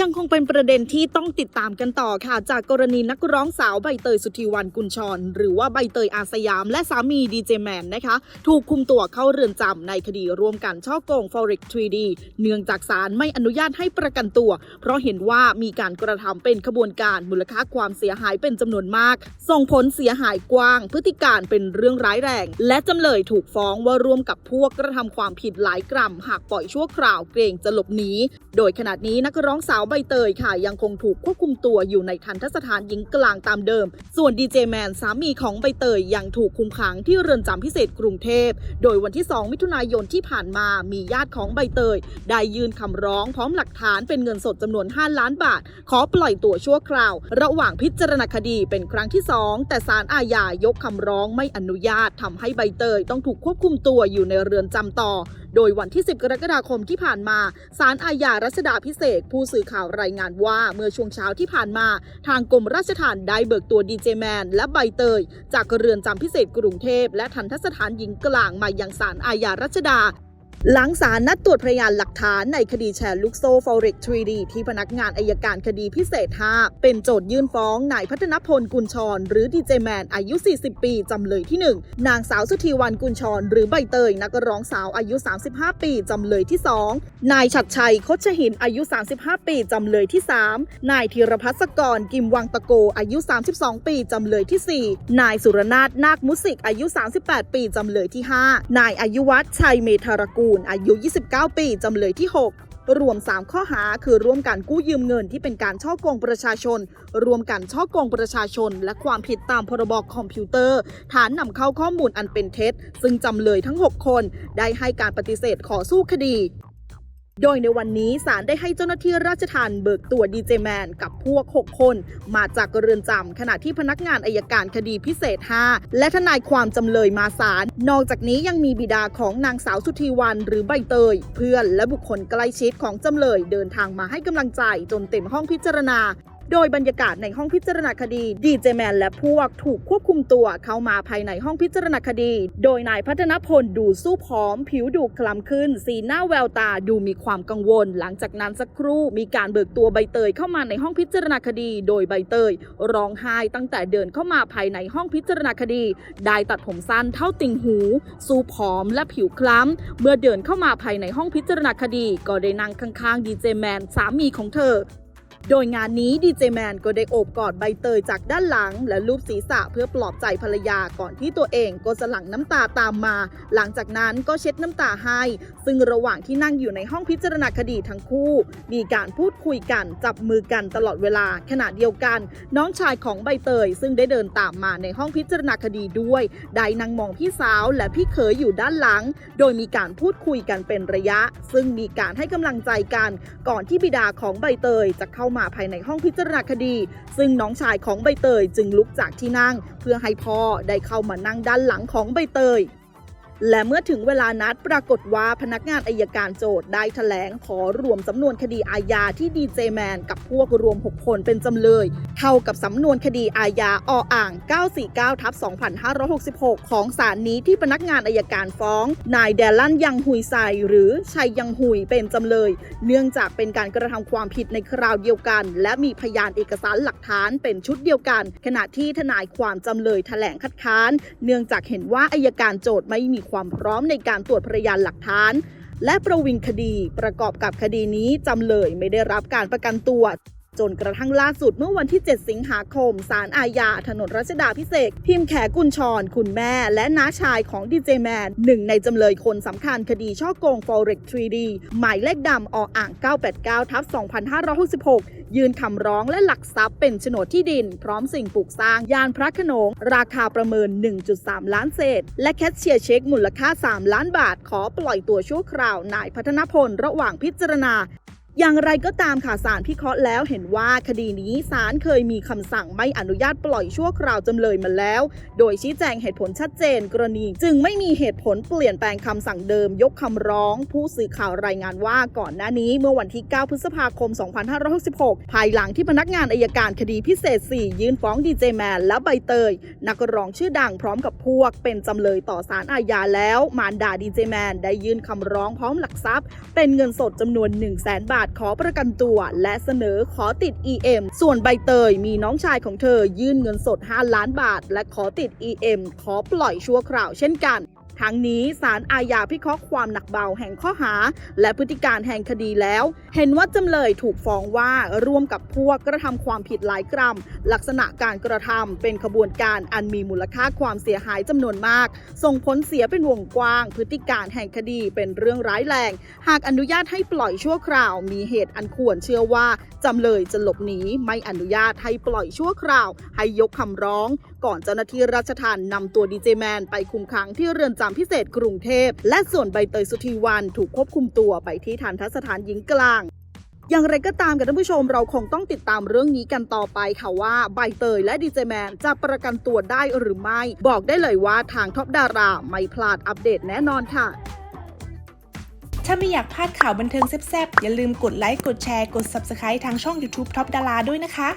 ยังคงเป็นประเด็นที่ต้องติดตามกันต่อค่ะ จากกรณีนักร้องสาวใบเตยสุธีวันกุลชร หรือว่าใบเตยอาสยาม และสามีดีเจแมนนะคะ ถูกคุมตัวเข้าเรือนจำในคดีร่วมกันช่อโกง Forex 3D เนื่องจากศาลไม่อนุญาตให้ประกันตัว เพราะเห็นว่ามีการกระทำเป็นขบวนการมูลค่าความเสียหายเป็นจำนวนมาก ส่งผลเสียหายกว้าง พฤติการเป็นเรื่องร้ายแรง และจำเลยถูกฟ้องว่าร่วมกับพวกกระทำความผิดหลายกรัมหากปล่อยชั่วคราวเกรงจะหลบหนีโดยขณะนี้นักร้องสาวใบเตยค่ะ ยังคงถูกควบคุมตัวอยู่ในทันทสถานหญิงกลางตามเดิม ส่วนดีเจแมนสามีของใบเตยยังถูกคุมขังที่เรือนจำพิเศษกรุงเทพ โดยวันที่ 2 มิถุนายนที่ผ่านมามีญาติของใบเตย ได้ยื่นคำร้องพร้อมหลักฐานเป็นเงินสดจำนวน 5 ล้านบาท ขอปล่อยตัวชั่วคราว ระหว่างพิจารณาคดีเป็นครั้งที่ 2 แต่ศาลอาญายกคำร้องไม่อนุญาตทำให้ใบเตยต้องถูกควบคุมตัวอยู่ในเรือนจำต่อ โดยวันที่ 10 กรกฎาคมที่ผ่านมาศาลอาญารัชดาพิเศษ ผู้สื่อข่าวรายงานว่าเมื่อช่วงเช้าที่ผ่านมา ทางกรมราชทัณฑ์ได้เบิกตัวดีเจแมนและใบเตย จากเรือนจำพิเศษกรุงเทพและทันทสถานหญิงกลางมายังศาลอาญารัชดา หลังศาลนัดตรวจพยานหลักฐานในคดีแชร์ลูกโซ่ Forex 3D ที่พนักงานอายการคดีพิเศษ 5 เป็นโจทยื่นฟ้องนายพัฒนพลกุลชร หรือดีเจแมนอายุ 40 ปี จำเลยที่ 1 นางสาวสุธีวันกุลชร หรือใบเตยนักร้องสาวอายุ 35 ปี จำเลยที่ 2 นายฉัดชัยคชหินอายุ 35 ปี จำเลยที่ 3 นายธีรพัฒน์สกรกิมวังตะโกอายุ 32 ปี จำเลยที่ 4 นายสุรนาถนาคมุสิกอายุ 38 ปี จำเลยที่ 5 นายอายุวัฒชัยเมธารกูลอายุ 29 ปีจำเลยที่ 6รวม 3 ข้อหาคือร่วมกันกู้ยืมเงินที่เป็นการช่อโกงประชาชน รวมกันช่อโกงประชาชน และความผิดตามพรบคอมพิวเตอร์ ฐานนำเข้าข้อมูลอันเป็นเท็จ ซึ่งจำเลยทั้ง 6 คน ได้ให้การปฏิเสธขอสู้คดี โดยในวันนี้ศาลได้ให้เจ้าหน้าที่ราชทัณฑ์เบิกตัวดีเจแมนกับพวก 6 คน มาจากเรือนจำขณะที่พนักงานอายการคดีพิเศษ 5 และทนายความจำเลยมาศาลนอกจากนี้ยังมีบิดาของนางสาวสุธีวันหรือใบเตย เพื่อนและบุคคลใกล้ชิดของจำเลยเดินทางมาให้กำลังใจจนเต็มห้องพิจารณา โดยบรรยากาศในห้องพิจารณาคดีดีเจแมนและพวกถูกควบคุมตัวเข้ามาภายในห้องพิจารณาคดี โดยนายพัฒนพลดูสู้ผอม ผิวดูคล้ำขึ้น สีหน้าแววตาดูมีความกังวล หลังจากนั้นสักครู่มีการเบิกตัวใบเตยเข้ามาในห้องพิจารณาคดี โดยใบเตย ร้องไห้ตั้งแต่เดินเข้ามาภายในห้องพิจารณาคดี ได้ตัดผมสั้นเท่าติ่งหู สู้ผอมและผิวคล้ำ เมื่อเดินเข้ามาภายในห้องพิจารณาคดี ก็ได้นั่งข้างๆดีเจแมนสามีของเธอ โดยงานนี้ดีเจแมนก็ได้โอบกอดใบเตยจากด้านหลัง และลูบศีรษะเพื่อปลอบใจภรรยาก่อนที่ตัวเองก็จะหลั่งน้ำตาตามมา หลังจากนั้นก็เช็ดน้ำตาให้ ซึ่งระหว่างที่นั่งอยู่ในห้องพิจารณาคดีทั้งคู่ มีการพูดคุยกันจับมือกันตลอดเวลาขณะเดียวกัน น้องชายของใบเตย ซึ่งได้เดินตามมาในห้องพิจารณาคดีด้วยได้นั่งมองพี่สาวและพี่เขยอยู่ด้านหลัง โดยมีการพูดคุยกันเป็นระยะ ซึ่งมีการให้กำลังใจกัน ก่อนที่บิดาของใบเตยจะเข้ามาภายในห้องพิจารณาคดี ซึ่งน้องชายของใบเตยจึงลุกจากที่นั่ง เพื่อให้พ่อได้เข้ามานั่งด้านหลังของใบเตย และเมื่อถึงเวลานัดปรากฏว่าพนักงานอายการโจทย์ได้แถลงขอรวมสำนวนคดีอาญาที่ดีเจแมนกับพวกรวม 6 คนเป็นจำเลย เท่ากับสำนวนคดีอาญาออ่าง 949ทับ2566 ของศาลนี้ที่พนักงานอายการฟ้อง นายแดลันยังหุยไซหรือชัยยังหุยเป็นจำเลย เนื่องจากเป็นการกระทำความผิดในคราวเดียวกัน และมีพยานเอกสารหลักฐานเป็นชุดเดียวกัน ขณะที่ทนายความจำเลยแถลงคัดค้าน เนื่องจากเห็นว่าอายการโจทย์ไม่มีความพร้อมในการตรวจพยานหลักฐาน และประวิงคดีประกอบกับคดีนี้จำเลยไม่ได้รับการประกันตัว จนกระทั่งล่าสุดเมื่อวันที่ 7 สิงหาคม ศาลอาญา ถนนรัชดาพิเศษ พิมพ์แขกุลชร คุณแม่ และน้าชายของดีเจแมนหนึ่งในจำเลยคนสำคัญคดีช่อโกง Forex 3D หมายเลขดำออ่าง 989 ทับ 2566 ยื่นคำร้องและหลักทรัพย์เป็นโฉนดที่ดิน พร้อมสิ่งปลูกสร้างยานพระขนง ราคาประเมิน 1.3 ล้านเศษ และแคชเชียร์เช็คมูลค่า 3 ล้านบาท ขอปล่อยตัวชั่วคราวนายพัฒนพลระหว่างพิจารณา อย่างไรก็ตามค่ะศาลพิเคราะห์แล้วเห็นว่าคดีนี้ศาลเคยมีคำสั่งไม่อนุญาตปล่อยชั่วคราวจำเลยมาแล้ว โดยชี้แจงเหตุผลชัดเจนกรณี จึงไม่มีเหตุผลเปลี่ยนแปลงคำสั่งเดิมยกคำร้อง ผู้สื่อข่าวรายงานว่าก่อนหน้านี้เมื่อวันที่ 9 พฤษภาคม 2566 ภายหลังที่พนักงานอายการคดีพิเศษ 4 ยื่นฟ้องดีเจแมนและใบเตย นักร้องชื่อดังพร้อมกับพวก เป็นจำเลยต่อศาลอาญาแล้ว มารดาดีเจแมนได้ยื่นคำร้องพร้อมหลักทรัพย์ เป็นเงินสดจำนวน 1 0 0 0 0แบาทสขอประกันตัว และเสนอขอติด EM ส่วนใบเตยมีน้องชายของเธอยื่นเงินสด 5 ล้านบาท และขอติด EM ขอปล่อยชั่วคราวเช่นกัน ทั้งนี้ศาลอาญาพิเคราะห์ความหนักเบาแห่งข้อหา และพฤติการแห่งคดีแล้ว เห็นว่าจำเลยถูกฟ้องว่าร่วมกับพวกกระทำความผิดหลายกรัม ลักษณะการกระทำเป็นขบวนการอันมีมูลค่าความเสียหายจำนวนมาก ส่งผลเสียเป็นวงกว้าง พฤติการแห่งคดีเป็นเรื่องร้ายแรง หากอนุญาตให้ปล่อยชั่วคราว มีเหตุอันควรเชื่อว่าจำเลยจะหลบหนีไม่อนุญาตให้ปล่อยชั่วคราว ให้ยกคำร้อง ก่อนเจ้าหน้าที่ราชทัณฑ์นำตัวดีเจแมนไปคุมขังที่เรือนจำพิเศษกรุงเทพ และส่วนใบเตยสุธีวันถูกควบคุมตัวไปที่ทันทสถานหญิงกลางอย่างไรก็ตามกับท่านผู้ชมเราคงต้องติดตามเรื่องนี้กันต่อไปค่ะว่าใบเตยและดีเจแมนจะประกันตัวได้หรือไม่ บอกได้เลยว่าทางท็อปดารา ไม่พลาดอัปเดตแน่นอนค่ะ ถ้าไม่อยากพลาดข่าวบันเทิงแซ่บๆ อย่าลืมกดไลค์ กดแชร์ กด Subscribe ทางช่อง YouTube Top ดาราด้วยนะคะ